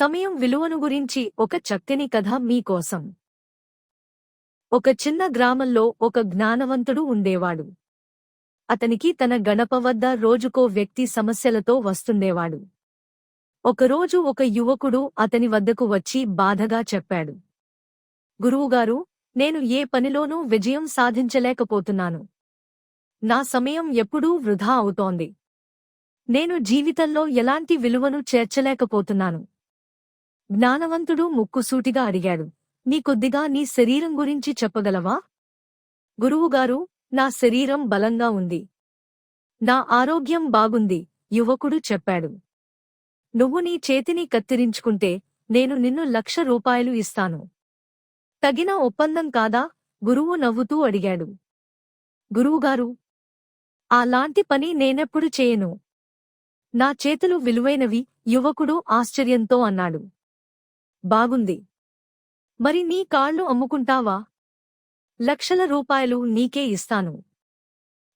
సమయం విలువను గురించి ఒక చక్కని కథ మీకోసం ఒక చిన్న గ్రామంలో ఒక జ్ఞానవంతుడు ఉండేవాడు. అతనికి తన గణప వద్ద రోజుకో వ్యక్తి సమస్యలతో వస్తుండేవాడు. ఒకరోజు ఒక యువకుడు అతని వద్దకు వచ్చి బాధగా చెప్పాడు. గురువుగారు నేను ఏ పనిలోనూ విజయం సాధించలేకపోతున్నాను. నా సమయం ఎప్పుడూ వృధా అవుతోంది. నేను జీవితంలో ఎలాంటి విలువను చేర్చలేకపోతున్నాను. జ్ఞానవంతుడు ముక్కుసూటిగా అడిగాడు. నీ కొద్దిగా నీ శరీరం గురించి చెప్పగలవా? గురువుగారు నా శరీరం బలంగా ఉంది. నా ఆరోగ్యం బాగుంది యువకుడు చెప్పాడు. నువ్వు నీ చేతిని కత్తిరించుకుంటే నేను నిన్ను లక్ష రూపాయలు ఇస్తాను. తగిన ఒప్పందం కాదా? గురువు నవ్వుతూ అడిగాడు. గురువుగారు అలాంటి పని నేనెప్పుడు చేయను. నా చేతులు విలువైనవి యువకుడు ఆశ్చర్యంతో అన్నాడు. బాగుంది. మరి నీ కాళ్ళు అమ్ముకుంటావా? లక్షల రూపాయలు నీకే ఇస్తాను.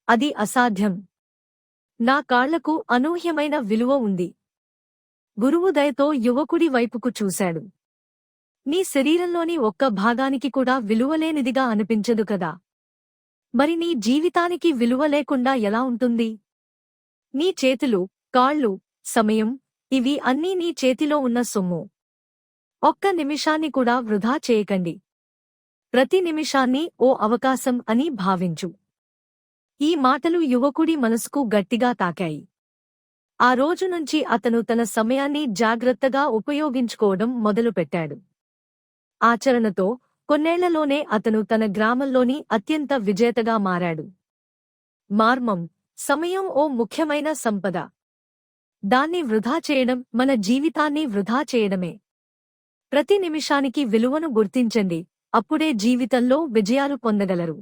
అది అసాధ్యం. నా కాళ్ళకు అనూహ్యమైన విలువ ఉంది. గురువు దయతో యువకుడి వైపుకు చూశాడు. నీ శరీరంలోని ఒక్క భాగానికి కూడా విలువలేనిదిగా అనిపించదు కదా. మరి నీ జీవితానికి విలువ లేకుండా ఎలా ఉంటుంది? నీ చేతులు కాళ్ళు సమయం ఇవి అన్నీ నీ చేతిలో ఉన్న సొమ్ము. ఒక్క నిమిషాన్ని కూడా వృధా చేయకండి. ప్రతి నిమిషాన్ని ఓ అవకాశం అని భావించు. ఈ మాటలు యువకుడి మనసుకు గట్టిగా తాకాయి. ఆ రోజు నుంచి అతను తన సమయాన్ని జాగ్రత్తగా ఉపయోగించుకోవడం మొదలుపెట్టాడు. ఆచరణతో కొన్నేళ్ళలోనే అతను తన గ్రామంలోని అత్యంత విజేతగా మారాడు. మార్మం సమయం ఓ ముఖ్యమైన సంపద. దాన్ని వృధా చేయడం మన జీవితాన్ని వృధా చేయడమే. ప్రతి నిమిషానికి విలువను గుర్తించండి. అప్పుడే జీవితంలో విజయాలు పొందగలరు.